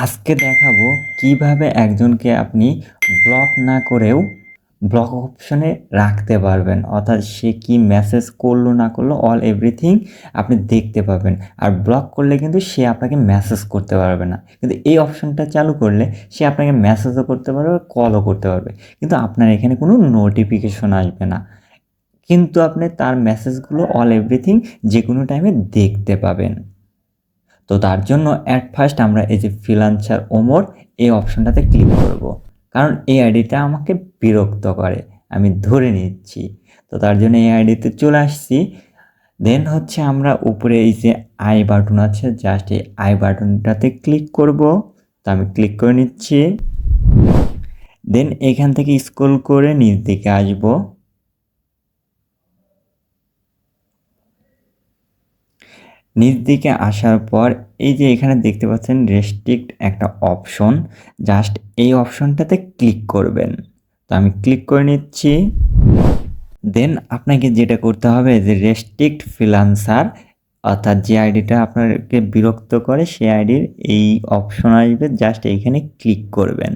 আজকে দেখাবো কীভাবে একজনকে আপনি ব্লক না করেও ব্লক অপশনে রাখতে পারবেন। অর্থাৎ সে কি মেসেজ করল, না করল অল এভরিথিং আপনি দেখতে পাবেন। আর ব্লক করলে কিন্তু সে আপনাকে মেসেজ করতে পারবে না। কিন্তু এই অপশনটা চালু করলে সে আপনাকে মেসেজও করতে পারবে কলও করতে পারবে। কিন্তু আপনার এখানে কোনো নোটিফিকেশন আসবে না। কিন্তু আপনি তার মেসেজগুলো অল এভরিথিং যে কোনো টাইমে দেখতে পাবেন। তো তার জন্য অ্যাট ফার্স্ট আমরা এই যে ফ্রিলান্সার ওমর এই অপশনটাতে ক্লিক করব। কারণ এই আইডিটা আমাকে বিরক্ত করে, আমি ধরে নিচ্ছি। তো তার জন্য এই আইডিতে চলে আসছি। দেন হচ্ছে আমরা উপরে এই যে আই বাটন আছে জাস্ট এই আই বাটনটাতে ক্লিক করব। তো আমি ক্লিক করে নিচ্ছি। দেন এখান থেকে স্ক্রল করে নিজ দিকে আসব। নিচ দিকে আসার পর এই যে এখানে দেখতে পাচ্ছেন রেস্ট্রিক্ট একটা অপশন জাস্ট এই অপশনটাতে ক্লিক করবেন। তো আমি ক্লিক করে নিচ্ছি। দেন আপনাকে যেটা করতে হবে যে রেস্ট্রিক্ট ফ্রিলান্সার অর্থাৎ যে আইডিটা আপনাকে বিরক্ত করে সেই আইডির এই অপশন আসবে জাস্ট এইখানে ক্লিক করবেন।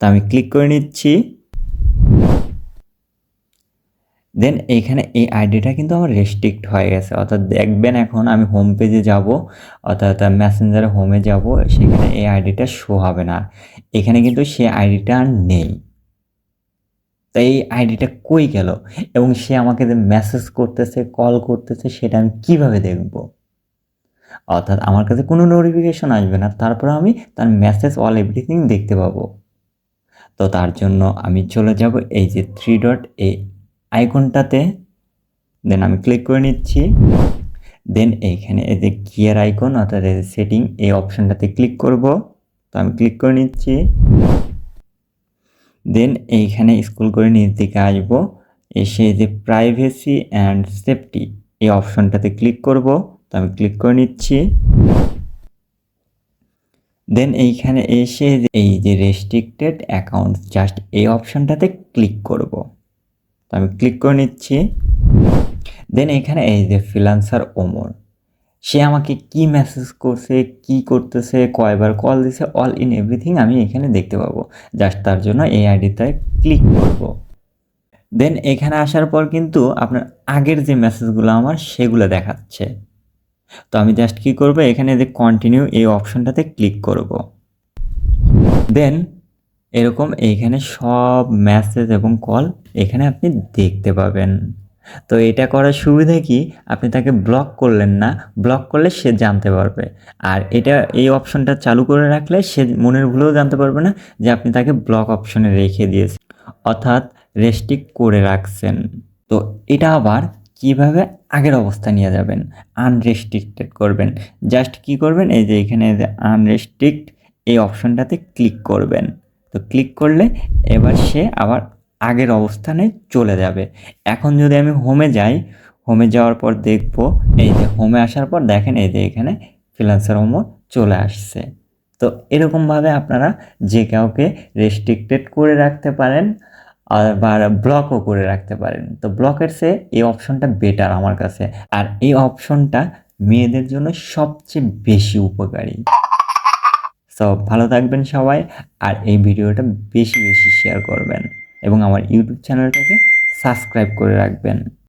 তো আমি ক্লিক করে নিচ্ছি। দেন এইখানে এই আইডিটা কিন্তু আমার রেস্ট্রিক্ট হয়ে গেছে। অর্থাৎ দেখবেন এখন আমি হোম পেজে যাব, অর্থাৎ মেসেঞ্জারে হোমে যাব, সেখানে এই আইডিটা শো হবে না। এখানে কিন্তু সে আইডিটা আর নেই। তো এই আইডিটা কই গেল? এবং সে আমাকে যে মেসেজ করতেছে কল করতেছে, সেটা আমি কীভাবে দেখব? অর্থাৎ আমার কাছে কোনো নোটিফিকেশন আসবে না, তারপর আমি তার মেসেজ অল এভরিথিং দেখতে পাবো। তো তার জন্য আমি চলে যাব এই যে থ্রি ডট এই আইকনটাতে দেন আমি ক্লিক করে নিচ্ছি দেন এইখানে এই যে গিয়ার আইকন অর্থাৎ সেটিং এই অপশানটাতে ক্লিক করব। তো আমি ক্লিক করে নিচ্ছি। দেন এইখানে স্কুল করে নিচ দিকে আসব। এসে যে প্রাইভেসি অ্যান্ড সেফটি এই অপশনটাতে ক্লিক করব। তো আমি ক্লিক করে নিচ্ছি। দেন এইখানে এসে এই যে রেস্ট্রিক্টেড অ্যাকাউন্ট জাস্ট এই অপশনটাতে ক্লিক করব। তো আমি ক্লিক করে নিচ্ছি। দেন এখানে এই যে ফ্রিলান্সার ওমর সে আমাকে কি মেসেজ করছে, কি করতেছে, কয়বার কল দিছে অল ইন এভরিথিং আমি এখানে দেখতে পাবো। জাস্ট তার জন্য এই আইডিটায় ক্লিক করব। দেন এখানে আসার পর কিন্তু আপনার আগের যে মেসেজগুলো আমার সেগুলো দেখাচ্ছে। তো আমি জাস্ট কি করব, এখানে যে কন্টিনিউ এই অপশনটাতে ক্লিক করব। দেন এরকম এইখানে সব মেসেজ এবং কল এখানে আপনি দেখতে পাবেন। তো এটা করার সুবিধা কি? আপনি তাকে ব্লক করলেন না ব্লক করলে সে জানতে পারবে। আর এটা, এই অপশনটা চালু করে রাখলে সে মনের ভুলেও জানতে পারবে না যে আপনি তাকে ব্লক অপশনে রেখে দিয়েছেন, অর্থাৎ রেস্ট্রিক্ট করে রাখছেন। তো এটা আবার কীভাবে আগের অবস্থা নিয়ে যাবেন? আনরেস্ট্রিক্টেড করবেন। জাস্ট কি করবেন? এই যে এখানে আনরেস্ট্রিক্ট এই অপশনটাতে ক্লিক করবেন। তো ক্লিক করলে এবার সে আবার আগের অবস্থানে চলে যাবে। এখন যদি আমি হোমে যাই হোমে যাওয়ার পর দেখব, এই যে হোমে আসার পর দেখেন এই যে এখানে ফ্রিলান্সার হোমও চলে আসছে। তো এরকমভাবে আপনারা যে কাউকে রেস্ট্রিক্টেড করে রাখতে পারেন বা ব্লকও করে রাখতে পারেন। তো ব্লকের সে এই অপশনটা বেটার আমার কাছে। আর এই অপশনটা মেয়েদের জন্য সবচেয়ে বেশি উপকারী। সো ভালো থাকবেন সবাই, আর এই ভিডিওটা বেশি বেশি শেয়ার করবেন এবং আমার ইউটিউব চ্যানেলটাকে সাবস্ক্রাইব করে রাখবেন।